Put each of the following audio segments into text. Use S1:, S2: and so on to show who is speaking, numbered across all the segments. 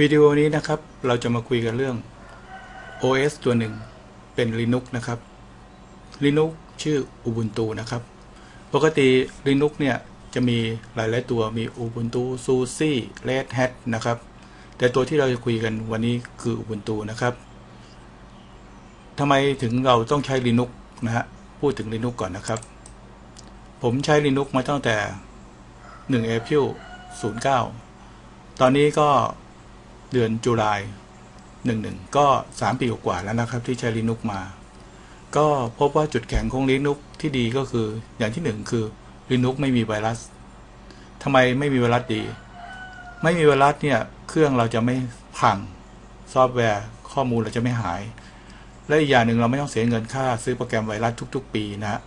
S1: วิดีโอนี้นะครับ เราจะมาคุยกันเรื่อง OS ตัวหนึ่งเป็น Linux นะครับ Linux ชื่อ Ubuntu นะครับ ปกติ Linux เนี่ย จะมีหลายๆตัวมี Ubuntu SUSE Red Hat นะครับ แต่ตัวที่เราจะคุยกันวันนี้คือ Ubuntu นะครับทำไมถึงเราต้องใช้ Linux นะฮะ พูดถึง Linux ก่อนนะครับ ผมใช้ Linux มาตั้งแต่1 April 09 ตอนนี้ก็ เดือนจุลายหนึ่งหนึ่งก็สามปีกว่าแล้วนะครับ ที่ใช้ลินุกมา ก็พบว่าจุดแข็งของลินุกที่ดีก็คืออย่างที่หนึ่งคือลินุกไม่มีไวรัสทำไมไม่มีไวรัสดี ไม่มีไวรัสเนี่ยเครื่องเราจะไม่พังซอฟต์แวร์ข้อมูลเราจะไม่หาย และอีกอย่างหนึ่งเราไม่ต้องเสียเงินค่าซื้อโปรแกรมไวรัสทุก ๆ ปีนะ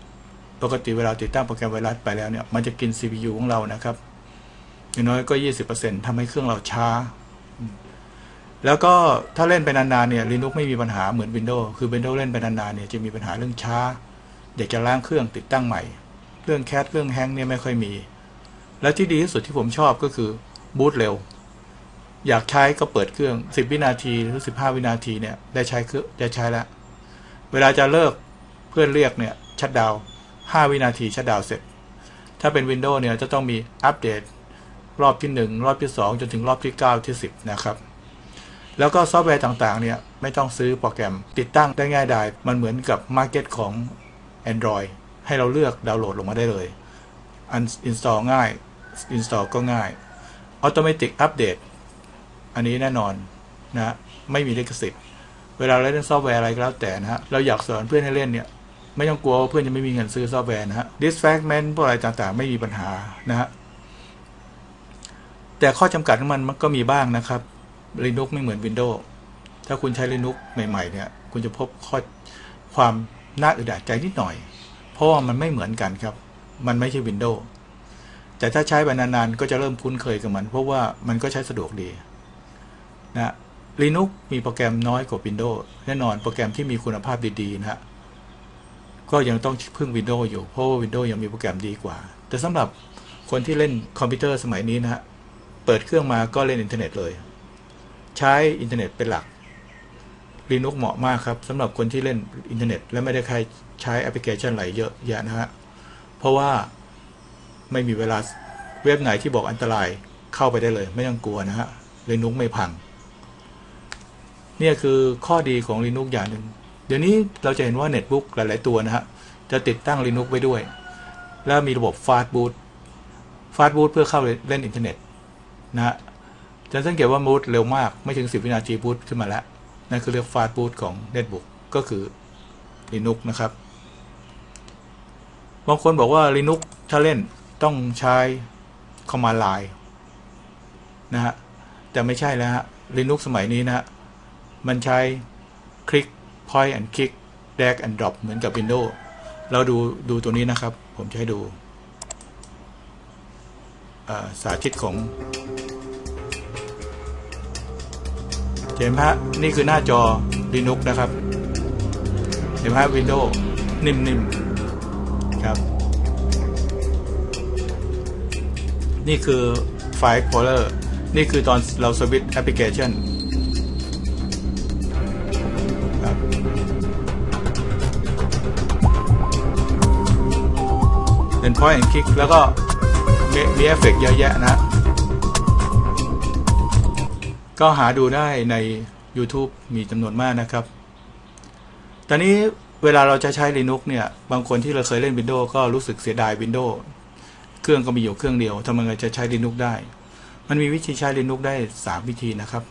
S1: ปกติเวลาติดตั้งโปรแกรมไวรัสไปแล้วเนี่ยมันจะกิน CPU ของเรานะครับอย่างน้อยก็ 20%ทำให้เครื่องเราช้า แล้วก็ถ้าเล่นไปนานๆเนี่ย Linux ไม่มีปัญหาเหมือน Windows คือ Windows เล่นไปนานๆเนี่ยจะมีปัญหาเรื่องช้า อยากจะล้างเครื่องติดตั้งใหม่ เรื่องแคสเรื่องแฮงเนี่ยไม่ค่อยมี แล้วที่ดีที่สุดที่ผมชอบก็คือบูตเร็ว อยากใช้ก็เปิดเครื่อง 10 วินาทีหรือ 15 วินาทีเนี่ยได้ใช้เครื่องได้ใช้แล้ว เวลาจะเลิกเพื่อนเรียกเนี่ยชัดดาว5วินาทีชัดดาวเสร็จ ถ้าเป็น Windows เนี่ยจะต้องมีอัปเดตรอบที่ 1 รอบที่ 2 จนถึงรอบที่ 9 ที่ 10 นะครับ แล้วก็ซอฟต์แวร์ต่างๆเนี่ยไม่ต้องซื้อโปรแกรมติดตั้งได้ง่ายดายมันเหมือนกับมาร์เก็ตของ Android ให้เราเลือกดาวน์โหลดลงมาได้เลยอันอินสตอลง่ายอินสตอลก็ง่าย Automatic Update อันนี้แน่นอนนะไม่มีลิขสิทธิ์เวลาเราเล่นซอฟต์แวร์อะไรก็แล้วแต่นะฮะเราอยากสอนเพื่อนให้เล่นเนี่ยไม่ต้องกลัวว่าเพื่อนจะไม่มีเงินซื้อซอฟต์แวร์นะฮะ Disfragment พวกอะไรต่างๆ ไม่มีปัญหานะฮะแต่ข้อจำกัดของมันมันก็มีบ้างนะครับ Linux ไม่เหมือน Windows ถ้าคุณใช้ Linux ใหม่ๆเนี่ย คุณจะพบข้อความน่าอึดอัดใจนิดหน่อย เพราะว่ามันไม่เหมือนกันครับ มันไม่ใช่ Windows แต่ถ้าใช้ไปนานๆก็จะเริ่มคุ้นเคยกับมัน เพราะว่ามันก็ใช้สะดวกดีนะ Linux มีโปรแกรมน้อยกว่า Windows แน่นอนโปรแกรมที่มีคุณภาพดีๆนะฮะก็ยังต้องพึ่ง Windows อยู่ เพราะว่า Windows ยังมีโปรแกรมดีกว่า แต่สำหรับคนที่เล่นคอมพิวเตอร์สมัยนี้นะฮะ เปิดเครื่องมาก็เล่นอินเทอร์เน็ตเลย ใช้อินเทอร์เน็ตเป็นหลัก Linux เหมาะมากครับสำหรับคนที่เล่นอินเทอร์เน็ต และไม่ได้ใครใช้แอปพลิเคชันไหลเยอะแยะนะฮะ เพราะว่าไม่มีเวลาเว็บไหนที่บอกอันตรายเข้าไปได้เลย ไม่ต้องกลัวนะฮะ Linux ไม่พัง เนี่ยคือข้อดีของ Linux อย่างหนึ่ง เดี๋ยวนี้เราจะเห็นว่าเน็ตบุ๊กหลาย ๆ ตัวนะฮะ จะติดตั้ง Linux ไว้ด้วย แล้วมีระบบ Fast Boot Fast Boot เพื่อเข้าเล่นอินเทอร์เน็ตนะฮะ จะสังเกตว่าบูตเร็วมากไม่ถึง 10 วินาทีบูตขึ้นมาแล้ว นั่นคือเรียก Fast Boot ของ Netbook ก็คือ Linux นะครับ บางคนบอกว่า Linux ถ้าเล่นต้องใช้ Command Line นะฮะ แต่ไม่ใช่แล้วฮะ Linux สมัยนี้นะฮะ มันใช้คลิก point and click drag and drop เหมือนกับ Windows เราดูดูตัวนี้นะครับ ผมจะให้ดูสาธิตของ เห็นไหมฮะนี่คือหน้าจอ Linux นะครับ เห็นไหมฮะ Windows นิ่มๆครับ นี่คือไฟล์ Explorer นี่คือตอนเราสวิตแอปพลิเคชันครับเป็น point and click แล้วก็มีมีเอฟเฟกเยอะแยะนะ ก็หาดูได้ใน YouTube มีจำนวนมากนะครับ ตอนนี้เวลาเราจะใช้ Linux เนี่ย บางคนที่เราเคยเล่น Windows ก็รู้สึกเสียดาย Windows เครื่องก็มีอยู่เครื่องเดียวทำไมจะใช้ Linux ได้ มันมีวิธีใช้ Linux ได้ 3 วิธีนะครับ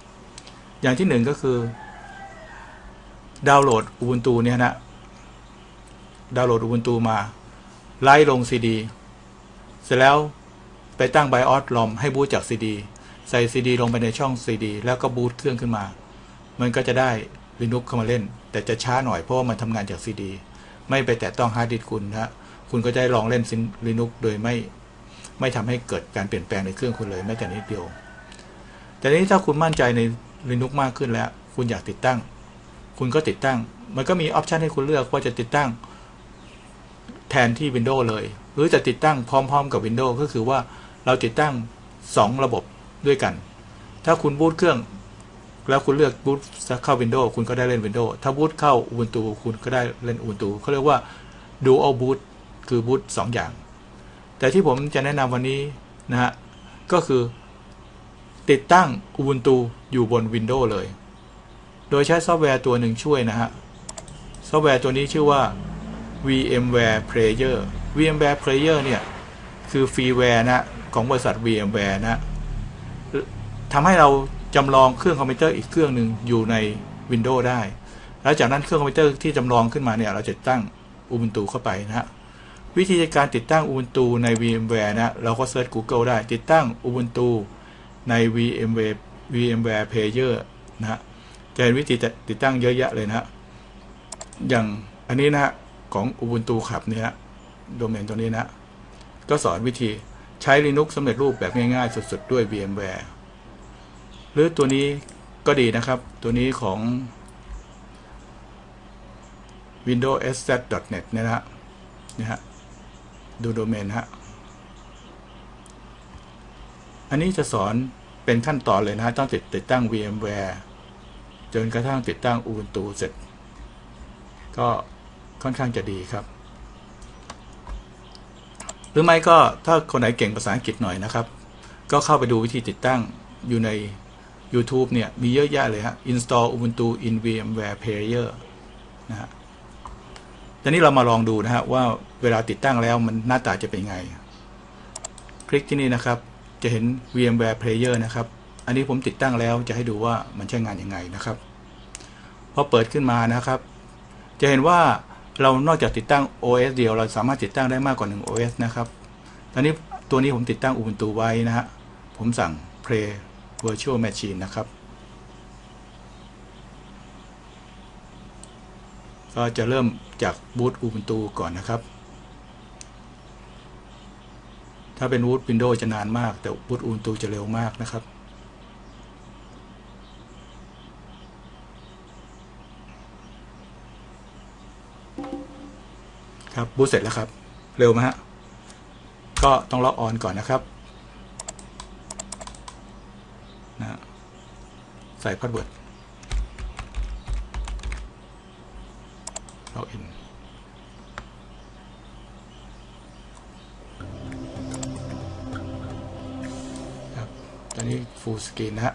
S1: อย่างที่หนึ่งก็คือ ดาวน์โหลด Ubuntu เนี่ยนะ ดาวน์โหลด Ubuntu มา ไล่ลง CD เสร็จแล้วไปตั้ง BIOS ROM ให้บูตจาก CD ใส่ CD ลงไปในช่อง CD แล้วก็บูตเครื่องขึ้นมา มันก็จะได้ Linux เข้ามาเล่น แต่จะช้าหน่อยเพราะว่ามันทำงานจาก CD ไม่ไปแตะต้องฮาร์ดดิสคุณนะคุณก็จะลองเล่น Linux โดยไม่ ไม่ทำให้เกิดการเปลี่ยนแปลงในเครื่องคุณเลยแม้แต่นิดเดียว แต่นี้ถ้าคุณมั่นใจใน Linux มากขึ้นแล้ว คุณอยากติดตั้ง คุณก็ติดตั้ง มันก็มีออปชันให้คุณเลือกว่าจะติดตั้งแทนที่ Windows เลย หรือจะติดตั้งพร้อม ๆ กับ Windows ก็คือว่าเราติดตั้ง 2 ระบบ ด้วยกัน ถ้าคุณบูตเครื่อง แล้วคุณเลือกบูตเข้า Windows คุณก็ได้เล่น Windows ถ้าบูตเข้า Ubuntu คุณก็ได้เล่น Ubuntu เขาเรียกว่า Dual Boot คือบูตสองอย่าง แต่ที่ผมจะแนะนำวันนี้นะฮะ ก็คือติดตั้ง Ubuntu อยู่บน Windows เลย โดยใช้ซอฟต์แวร์ตัวหนึ่งช่วยนะฮะ ซอฟต์แวร์ตัวนี้ชื่อว่า VMware Player VMware Player เนี่ย คือฟรีแวร์นะ ของบริษัท VMware นะ ทำให้เราจำลองเครื่องคอมพิวเตอร์อีกเครื่องหนึ่งอยู่ใน Windows ได้ แล้วจากนั้นเครื่องคอมพิวเตอร์ที่จำลองขึ้นมาเนี่ยเราจะตั้ง Ubuntu เข้าไปนะฮะวิธีการติดตั้ง Ubuntu ใน VMware นะเราก็เซิร์ช Google ได้ติดตั้ง Ubuntu ใน VMware VMware Player นะฮะจะเห็นวิธีติดตั้งเยอะแยะเลยนะฮะอย่างอันนี้นะฮะของ Ubuntu ครับเนี่ยนะโดเมนตัวนี้นะ ก็สอนวิธีใช้ Linux สำเร็จรูปแบบง่ายๆ สุดๆ ด้วย VMware หรือตัวนี้ก็ดีนะครับ ตัวนี้ของ windows sz.net เนี่ยนะฮะนะฮะดูโดเมนฮะอันนี้จะสอนเป็นขั้นตอนเลยนะฮะต้องติดติดตั้ง VMware จนกระทั่งติดตั้ง Ubuntu เสร็จ ก็ค่อนข้างจะดีครับ หรือไม่ก็ถ้าคนไหนเก่งภาษาอังกฤษหน่อยนะครับ ก็เข้าไปดูวิธีติดตั้งอยู่ใน YouTube เนี่ย มีเยอะแยะเลยฮะ install Ubuntu in VMware Player นะฮะตอนนี้เรามาลองดูนะฮะ ว่าเวลาติดตั้งแล้วมันหน้าตาจะเป็นไง คลิกที่นี่นะครับ จะเห็น VMware Player นะครับ อันนี้ผมติดตั้งแล้วจะให้ดูว่ามันใช้งานยังไงนะครับ พอเปิดขึ้นมานะครับ จะเห็นว่าเรานอกจากติดตั้ง OS เดียว เราสามารถติดตั้งได้มากกว่า 1 OS นะครับ ตอนนี้ตัวนี้ผมติดตั้ง Ubuntu ไว้นะฮะ ผมสั่ง Play Virtual Machine นะครับ ก็จะเริ่มจากบูต Ubuntu ก่อนนะครับ ถ้าเป็นบูต Windows จะนานมาก แต่บูต Ubuntu จะเร็วมากนะครับครับบูตเสร็จแล้วครับ เร็วไหมฮะก็ต้องล็อกออนก่อนนะครับนะ ใส่พาสเวิร์ดล็อกอินครับตอนนี้ full screen นะฮะ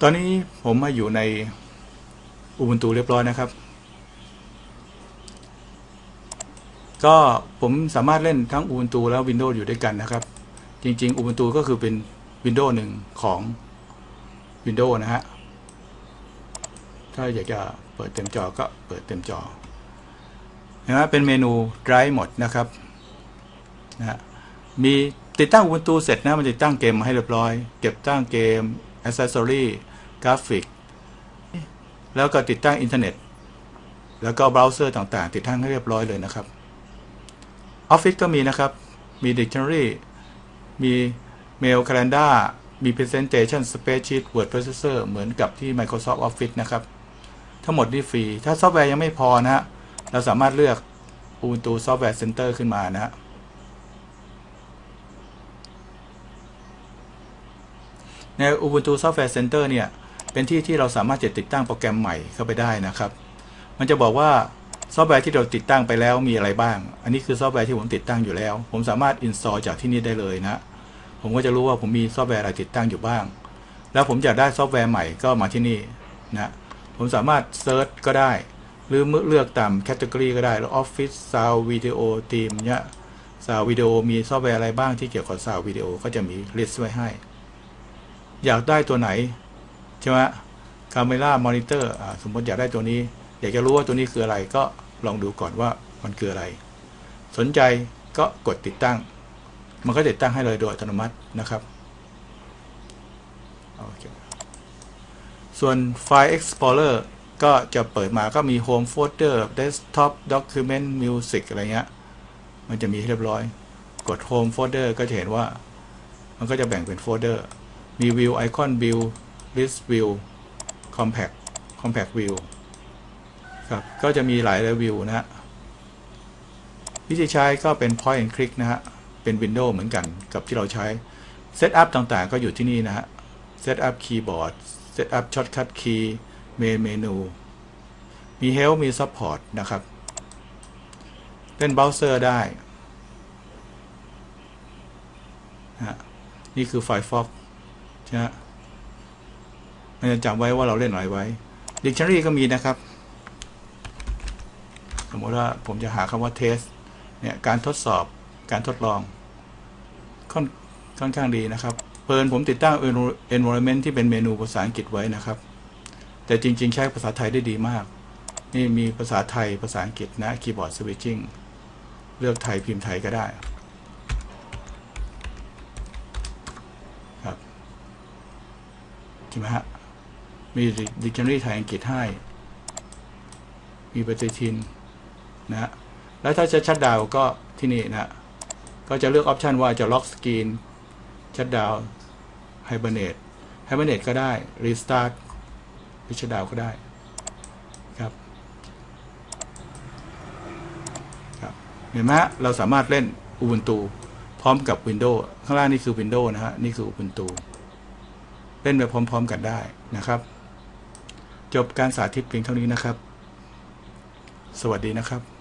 S1: ตอนนี้ผมมาอยู่ใน Ubuntu เรียบร้อยนะครับ ก็ผมสามารถเล่นทั้ง Ubuntu แล้ว Windows อยู่ด้วยกันนะครับ จริงๆ Ubuntu ก็คือเป็น Windows หนึ่งของ Windows นะฮะ ถ้าอยากจะเปิดเต็มจอก็เปิดเต็มจอนะฮะเป็นเมนู Drive หมดนะครับนะฮะมีติดตั้ง Ubuntu เสร็จนะ มันจะติดตั้งเกมมาให้เรียบร้อย เก็บตั้งเกม Accessory กราฟิก แล้วก็ติดตั้งอินเทอร์เน็ต แล้วก็เบราว์เซอร์ต่างๆ ติดตั้งให้เรียบร้อยเลยนะครับ Office ก็มีนะครับ มี Dictionary มี Mail Calendar มี Presentation Spreadsheet Word Processor เหมือนกับที่ Microsoft Office นะครับ ทั้งหมดนี่ฟรี ถ้าซอฟต์แวร์ยังไม่พอนะฮะ เราสามารถเลือก Ubuntu Software Center ขึ้นมานะฮะ ใน Ubuntu Software Center เนี่ย เป็นที่ที่เราสามารถจะติดตั้งโปรแกรมใหม่เข้าไปได้นะครับ มันจะบอกว่าซอฟต์แวร์ที่เราติดตั้งไปแล้วมีอะไรบ้าง อันนี้คือซอฟต์แวร์ที่ผมติดตั้งอยู่แล้ว ผมสามารถ install จากที่นี่ได้เลยนะ ผมก็จะรู้ว่าผมมีซอฟต์แวร์อะไรติดตั้งอยู่บ้าง แล้วผมอยากได้ซอฟต์แวร์ใหม่ก็มาที่นี่นะผมสามารถเซิร์ชก็ได้ หรือเลือกตามแคตตากรีก็ได้ แล้ว Office Sound Video Team เนี่ย Sound Video มีซอฟต์แวร์อะไรบ้างที่เกี่ยวกับ Sound Video ก็จะมีลิสต์ไว้ให้ อยากได้ตัวไหน ใช่ไหม Camera Monitor อ่าสมมติอยากได้ตัวนี้ อยากจะรู้ว่าตัวนี้คืออะไรก็ลองดูก่อนว่ามันคืออะไร สนใจก็กดติดตั้ง มันก็ติดตั้งให้เลยโดยอัตโนมัตินะครับโอเคส่วน File Explorer ก็จะเปิดมาก็มี Home Folder Desktop Document Music อะไรเงี้ย มันจะมีให้เรียบร้อย กด Home Folder ก็จะเห็นว่า มันก็จะแบ่งเป็นโฟลเดอร์ มี View Icon View List View Compact Compact View ครับ ก็จะมีหลายรีวิวนะฮะ วิธีใช้ก็เป็น point and click นะฮะ เป็น Windows เหมือนกันกับที่เราใช้ Setup ต่างๆ ก็อยู่ที่นี่นะฮะ set up keyboard set up shortcut key main menu มี help มี support นะครับ เล่นเบราว์เซอร์ได้นะฮะนี่คือ Firefox ใช่ไหมมันจะจำไว้ว่าเราเล่นอะไรไว้ Dictionary ก็มีนะครับ สมมติว่าผมจะหาคำว่า test เนี่ย การทดสอบ การทดลอง ค่อนค่อนข้างดีนะครับเพลินผมติดตั้ง environment ที่เป็นเมนูภาษาอังกฤษไว้นะครับ แต่จริง ๆ ใช้ภาษาไทยได้ดีมาก นี่มีภาษาไทยภาษาอังกฤษนะคีย์บอร์ดสวิตชิ่งเลือกไทยพิมพ์ไทยก็ได้ครับใช่ไหมฮะมี dictionary ไทยอังกฤษให้ มีปฏิทินนะแล้วถ้าจะชัดดาวก็ที่นี่นะ ก็จะเลือกออปชันว่าจะล็อกสกรีนชัดดาวไฮเบเนตไฮเบเนตก็ได้รีสตาร์ทหรือชัดดาวก็ได้ครับครับเห็นไหมเราสามารถเล่น Ubuntu พร้อมกับ Windows ข้างล่างนี่คือ Windows นะฮะ นี่คือ Ubuntu เล่นไปพร้อม ๆ กันได้นะครับ จบการสาธิตเพียงเท่านี้นะครับ สวัสดีนะครับ